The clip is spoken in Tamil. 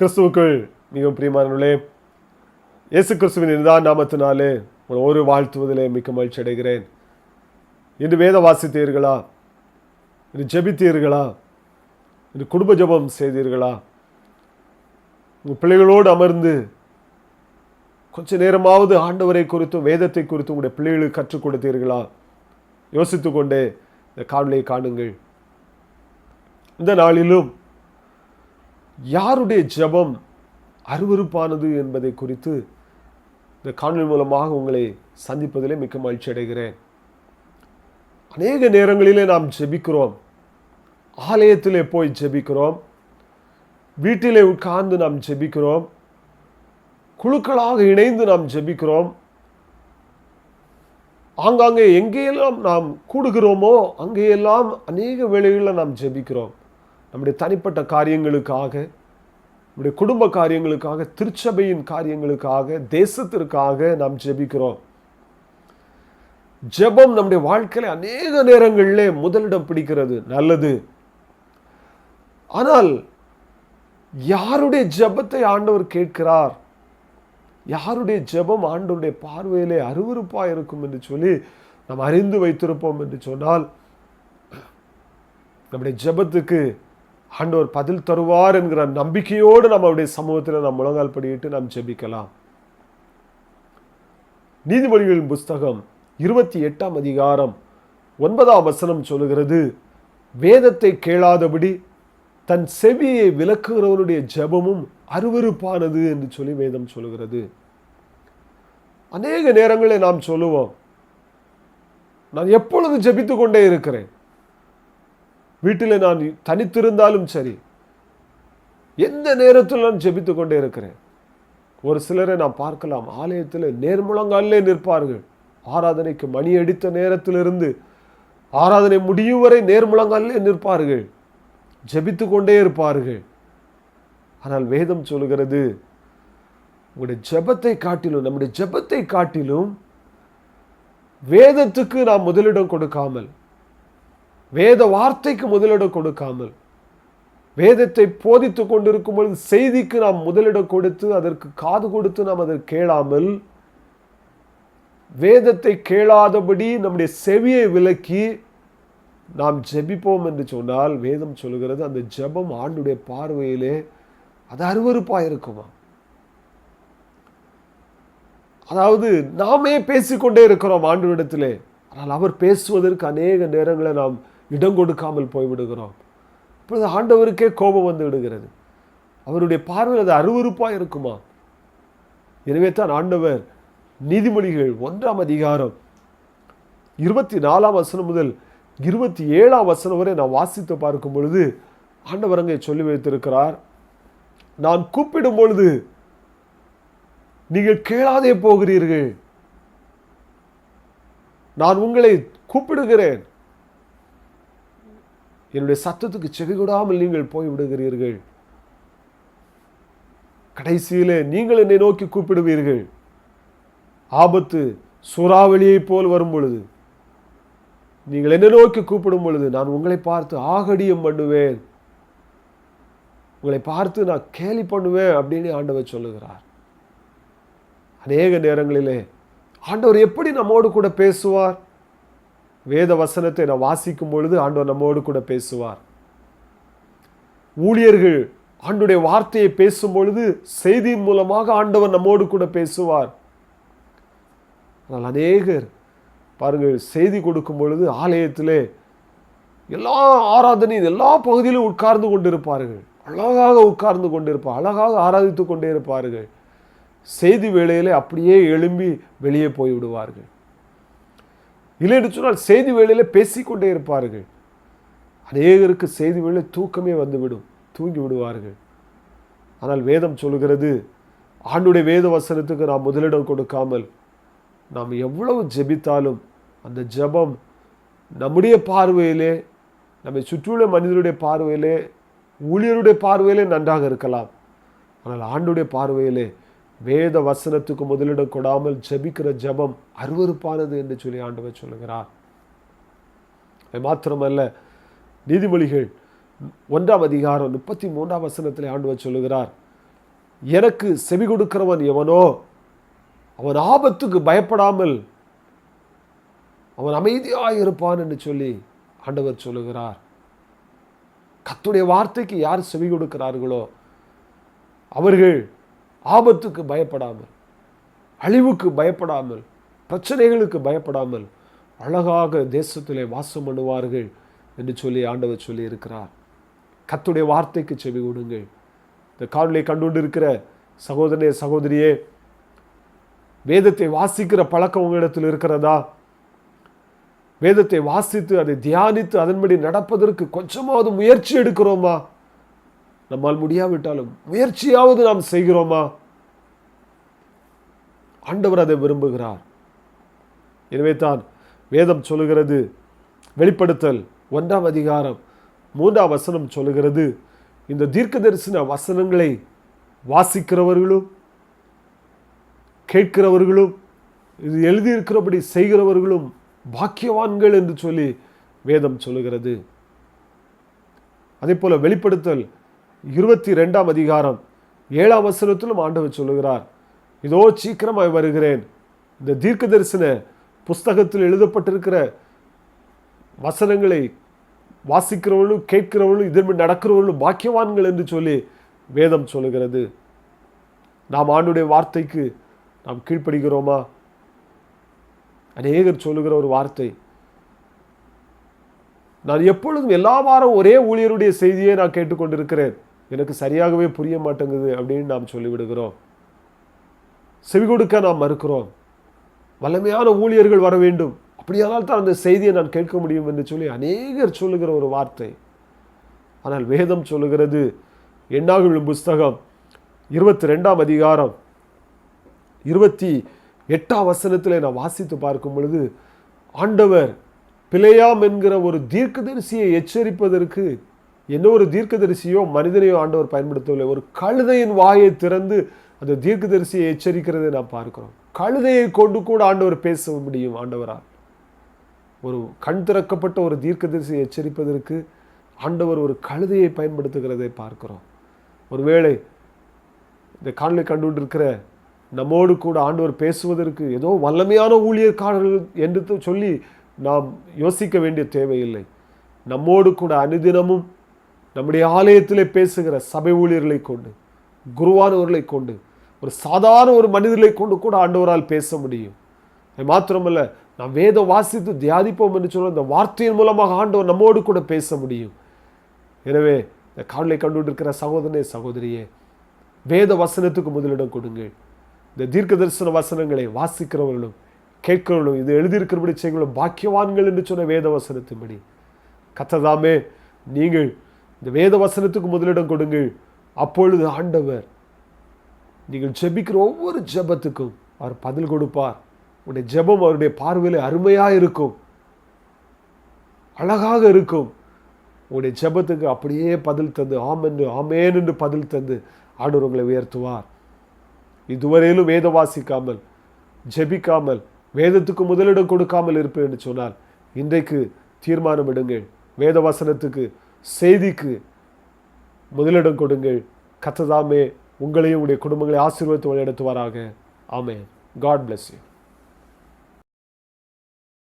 கிறிஸ்துவுக்குள் மிகவும் பிரியமானவர்களே இயேசு கிறிஸ்துவின் இதுதான் நாமத்தினாலே உங்களை ஒரு வாழ்த்துவதிலே மிக்க மகிழ்ச்சி அடைகிறேன். இன்று வேத வாசித்தீர்களா? இன்று ஜெபித்தீர்களா? இன்று குடும்ப ஜெபம் செய்தீர்களா? உங்கள் பிள்ளைகளோடு அமர்ந்து கொஞ்ச நேரமாவது ஆண்டவரை குறித்தும் வேதத்தை குறித்தும் உங்களுடைய பிள்ளைகளுக்கு கற்றுக் கொடுத்தீர்களா? யோசித்து கொண்டே இந்த காணொலியை காணுங்கள். இந்த நாளிலும் யாருடைய ஜெபம் அருவருப்பானது என்பதை குறித்து இந்த காணொலி மூலமாக உங்களை சந்திப்பதிலே மிக்க மகிழ்ச்சி அடைகிறேன். அநேக நேரங்களிலே நாம் ஜெபிக்கிறோம். ஆலயத்திலே போய் ஜெபிக்கிறோம். வீட்டிலே உட்கார்ந்து நாம் ஜெபிக்கிறோம். குழுக்களாக இணைந்து நாம் ஜெபிக்கிறோம். ஆங்காங்கே எங்கேயெல்லாம் நாம் கூடுகிறோமோ அங்கேயெல்லாம் அநேக வேளைகளில் நாம் ஜெபிக்கிறோம். நம்முடைய தனிப்பட்ட காரியங்களுக்காக நம்முடைய குடும்ப காரியங்களுக்காக திருச்சபையின் காரியங்களுக்காக தேசத்திற்காக நாம் ஜெபிக்கிறோம். ஜெபம் நம்முடைய வாழ்க்கையில அநேக நேரங்களிலே முதலிடம் பிடிக்கிறது நல்லது. ஆனால் யாருடைய ஜெபத்தை ஆண்டவர் கேட்கிறார்? யாருடைய ஜெபம் ஆண்டவருடைய பார்வையிலே அருவறுப்பாக இருக்கும் என்று சொல்லி நாம் அறிந்து வைத்திருப்போம் என்று சொன்னால் நம்முடைய ஜெபத்துக்கு ஆண்டவர் பதில் தருவார் என்கிற நம்பிக்கையோடு நம்மளுடைய சமூகத்தில் நாம் முழங்கால் படியிட்டு நாம் ஜெபிக்கலாம். நீதிமொழிகளின் புஸ்தகம் இருபத்தி எட்டாம் அதிகாரம் ஒன்பதாம் வசனம் சொல்லுகிறது வேதத்தை கேளாதபடி தன் செவியை விளக்குகிறவனுடைய ஜெபமும் அருவருப்பானது என்று சொல்லி வேதம் சொல்லுகிறது. அநேக நேரங்களில் நாம் சொல்லுவோம் நான் எப்பொழுது ஜெபித்து கொண்டே இருக்கிறேன்? வீட்டில் நான் தனித்திருந்தாலும் சரி எந்த நேரத்தில் நான் ஜெபித்து கொண்டே இருக்கிறேன்? ஒரு சிலரை நாம் பார்க்கலாம். ஆலயத்தில் நேர்முழங்காலே நிற்பார்கள். ஆராதனைக்கு மணி அடித்த நேரத்திலிருந்து ஆராதனை முடியும் வரை நேர்முழங்காலே நிற்பார்கள். ஜெபித்து கொண்டே இருப்பார்கள். ஆனால் வேதம் சொல்லுகிறது உங்களுடைய ஜெபத்தை காட்டிலும் நம்முடைய ஜெபத்தை காட்டிலும் வேதத்துக்கு நாம் முதலிடம் கொடுக்காமல் வேத வார்த்தைக்கு முதலிடம் கொடுக்காமல் வேதத்தை போதித்து கொண்டிருக்கும் பொழுது செய்திக்கு நாம் முதலிடம் கொடுத்து அதற்கு காது கொடுத்து நாம் அதை கேளாமல் வேதத்தை கேளாதபடி நம்முடைய செவியை விலக்கி நாம் ஜெபிப்போம் என்று சொன்னால் வேதம் சொல்லுகிறது அந்த ஜெபம் ஆண்டுடைய பார்வையிலே அது அருவருப்பா இருக்குமா அதாவது நாமே பேசிக்கொண்டே இருக்கிறோம் ஆண்டு இடத்திலே ஆனால் அவர் பேசுவதற்கு அநேக நேரங்களை நாம் இடம் கொடுக்காமல் போய்விடுகிறோம். இப்பொழுது ஆண்டவருக்கே கோபம் வந்து விடுகிறது. அவருடைய பார்வையில் அது அருவறுப்பாக இருக்குமா? எனவே தான் ஆண்டவர் நீதிமொழிகள் ஒன்றாம் அதிகாரம் இருபத்தி நாலாம் வசனம் முதல் இருபத்தி ஏழாம் வசனம் வரை நான் வாசித்து பார்க்கும் பொழுது ஆண்டவர் அங்கே சொல்லி வைத்திருக்கிறார். நான் கூப்பிடும் பொழுது நீங்கள் கேளாதே போகிறீர்கள். நான் உங்களை கூப்பிடுகிறேன். என்னுடைய சத்தத்துக்கு செவிகொடாமல் நீங்கள் போய் விடுகிறீர்கள். கடைசியில் நீங்கள் என்னை நோக்கி கூப்பிடுவீர்கள். ஆபத்து சூறாவளியைப் போல் வரும் பொழுது. நீங்கள் என்னை நோக்கி கூப்பிடும் பொழுது நான் உங்களை பார்த்து ஆகடியம் பண்ணுவேன். உங்களை பார்த்து நான் கேலி பண்ணுவேன் அப்படின்னு ஆண்டவர் சொல்லுகிறார். அநேக நேரங்களிலே ஆண்டவர் எப்படி நம்மோடு கூட பேசுவார்? வேத வசனத்தை நான் வாசிக்கும் பொழுது ஆண்டவர் நம்மோடு கூட பேசுவார். ஊழியர்கள் ஆண்டுடைய வார்த்தையை பேசும் பொழுது செய்தியின் மூலமாக ஆண்டவர் நம்மோடு கூட பேசுவார். ஆனால் அநேகர் பாருங்கள் செய்தி கொடுக்கும் பொழுது ஆலயத்திலே எல்லா ஆராதனையும் எல்லா பகுதியிலும் உட்கார்ந்து கொண்டிருப்பார்கள். அழகாக உட்கார்ந்து கொண்டிருப்பார் அழகாக ஆராதித்து கொண்டே இருப்பார்கள். செய்தி வேளையிலே அப்படியே எழும்பி வெளியே போய் இல்லைன்னு சொன்னால் செய்தி வேளையில் பேசிக்கொண்டே இருப்பார்கள். அநேகருக்கு செய்தி வேளை தூக்கமே வந்துவிடும் தூங்கி விடுவார்கள். ஆனால் வேதம் சொல்லுகிறது ஆண்டுடைய வேத வசனத்துக்கு நாம் முதலிடம் கொடுக்காமல் நாம் எவ்வளவு ஜெபித்தாலும் அந்த ஜெபம் நம்முடைய பார்வையிலே நம்மை சுற்றியுள்ள மனிதருடைய பார்வையிலே ஊழியருடைய பார்வையிலே நன்றாக இருக்கலாம். ஆனால் ஆண்டுடைய பார்வையிலே வேத வசனத்துக்கு முதலிடம் கொடாமல் ஜெபிக்கிற ஜெபம் அருவருப்பானது என்று சொல்லி ஆண்டவர் சொல்லுகிறார். அது மாத்திரமல்ல நீதிமொழிகள் ஒன்றாம் அதிகாரம் முப்பத்தி மூன்றாம் வசனத்திலே ஆண்டவர் சொல்லுகிறார் எனக்கு செவி கொடுக்கிறவன் எவனோ அவன் ஆபத்துக்கு பயப்படாமல் அவன் அமைதியாக இருப்பான் என்று சொல்லி ஆண்டவர் சொல்லுகிறார். கத்துடைய வார்த்தைக்கு யார் செவி கொடுக்கிறார்களோ அவர்கள் ஆபத்துக்கு பயப்படாமல் அழிவுக்கு பயப்படாமல் பிரச்சனைகளுக்கு பயப்படாமல் அழகாக தேசத்திலே வாசம் பண்ணுவார்கள் என்று சொல்லி ஆண்டவர் சொல்லி இருக்கிறார் கத்துடைய வார்த்தைக்கு செவி கொடுங்கள். இந்த காணொலியை கண்டுகொண்டு இருக்கிற சகோதரனே சகோதரியே வேதத்தை வாசிக்கிற பழக்கம் உங்களிடத்தில் இருக்கிறதா? வேதத்தை வாசித்து அதை தியானித்து அதன்படி நடப்பதற்கு கொஞ்சமாவது முயற்சி எடுக்கிறோமா? நம்மால் முடியாவிட்டாலும் முயற்சியாவது நாம் செய்கிறோமா? ஆண்டவர் அதை விரும்புகிறார். எனவே தான் வேதம் சொல்லுகிறது வெளிப்படுத்தல் ஒன்றாம் அதிகாரம் மூன்றாம் வசனம் சொல்லுகிறது இந்த தீர்க்க தரிசன வசனங்களை வாசிக்கிறவர்களும் கேட்கிறவர்களும் இது எழுதியிருக்கிறபடி செய்கிறவர்களும் பாக்கியவான்கள் என்று சொல்லி வேதம் சொல்லுகிறது. அதே போல வெளிப்படுத்தல் இருபத்தி ரெண்டாம் அதிகாரம் ஏழாம் வசனத்திலும் ஆண்டவர் சொல்லுகிறார் இதோ சீக்கிரமாய் வருகிறேன். இந்த தீர்க்க தரிசன புஸ்தகத்தில் எழுதப்பட்டிருக்கிற வசனங்களை வாசிக்கிறவர்களும் கேட்கிறவர்களும் இதன்படி நடக்கிறவர்களும் பாக்கியவான்கள் என்று சொல்லி வேதம் சொல்லுகிறது. நாம் ஆண்டுடைய வார்த்தைக்கு நாம் கீழ்ப்படுகிறோமா? அநேகர் சொல்லுகிற ஒரு வார்த்தை. நான் எப்பொழுதும் எல்லா வாரம் ஒரே ஊழியருடைய செய்தியை நான் கேட்டுக்கொண்டிருக்கிறேன். எனக்கு சரியாகவே புரிய மாட்டேங்குது அப்படின்னு நாம் சொல்லிவிடுகிறோம். செவி கொடுக்க நாம் மறுக்கிறோம். வல்லமையான ஊழியர்கள் வர வேண்டும். அப்படியானால் தான் அந்த செய்தியை நான் கேட்க முடியும் என்று சொல்லி அநேகர் சொல்லுகிற ஒரு வார்த்தை. ஆனால் வேதம் சொல்லுகிறது எண்ணாகும் புஸ்தகம் இருபத்தி ரெண்டாம் அதிகாரம் இருபத்தி எட்டாம் வசனத்தில் நான் வாசித்து பார்க்கும் பொழுது ஆண்டவர் பிழையாம் என்கிற ஒரு தீர்க்கதரிசியை எச்சரிப்பதற்கு எந்த ஒரு தீர்க்கதரிசியோ மனிதனையோ ஆண்டவர் பயன்படுத்தவில்லை. ஒரு கழுதையின் வாயை திறந்து அந்த தீர்க்கதரிசியை எச்சரிக்கிறதை நாம் பார்க்கிறோம். கழுதையை கொண்டு கூட ஆண்டவர் பேச முடியும் ஆண்டவரால். ஒரு கண் திறக்கப்பட்ட ஒரு தீர்க்கதரிசியை எச்சரிப்பதற்கு ஆண்டவர் ஒரு கழுதையை பயன்படுத்துகிறதை பார்க்கிறோம். ஒருவேளை இந்த காணொலி கண்டுகொண்டிருக்கிற நம்மோடு கூட ஆண்டவர் பேசுவதற்கு ஏதோ வல்லமையான ஊழியர்காரர்கள் என்று சொல்லி நாம் யோசிக்க வேண்டிய தேவையில்லை. நம்மோடு கூட அனுதினமும் நம்முடைய ஆலயத்திலே பேசுகிற சபை ஊழியர்களை கொண்டு குருவானவர்களை கொண்டு ஒரு சாதாரண ஒரு மனிதர்களை கொண்டு கூட ஆண்டவரால் பேச முடியும். அது மாத்திரமல்ல நாம் வேதம் வாசித்து தியானிப்போம் என்று சொல்ல இந்த வார்த்தையின் மூலமாக ஆண்டவர் நம்மோடு கூட பேச முடியும். எனவே இந்த காணொலியை கண்டுகொண்டிருக்கிற சகோதரனே சகோதரியே வேத வசனத்துக்கு முதலிடம் கொடுங்கள். இந்த தீர்க்க தரிசன வசனங்களை வாசிக்கிறவர்களும் கேட்கிறவர்களும் இது எழுதியிருக்கிறபடி செய்கிறவர்களும் பாக்கியவான்கள் என்று சொன்ன வேத வசனத்தின்படி. கத்ததாமே நீங்கள் இந்த வேத வசனத்துக்கு முதலிடம் கொடுங்கள். அப்பொழுது ஆண்டவர் நீங்கள் ஜெபிக்கிற ஒவ்வொரு ஜெபத்துக்கும் அவர் பதில் கொடுப்பார். உன்னுடைய ஜெபம் அவருடைய பார்வையில் அருமையாக இருக்கும். அழகாக இருக்கும். உன்னுடைய ஜெபத்துக்கு அப்படியே பதில் தந்து ஆம் என்று ஆமேன் என்று பதில் தந்து ஆண்டவர் உங்களை உயர்த்துவார். இதுவரையிலும் வேத வாசிக்காமல் ஜெபிக்காமல் வேதத்துக்கு முதலிடம் கொடுக்காமல் இருப்பேன் என்று சொன்னால் இன்றைக்கு தீர்மானம் எடுங்கள். வேத வசனத்துக்கு செய்திக்கு முதலிடம் கொடுங்கள். கத்ததாமே உங்களையும் உங்களுடைய குடும்பங்களை ஆசீர்வதித்து வழிநடத்துவாராக. ஆமே காட் பிளஸ் யூ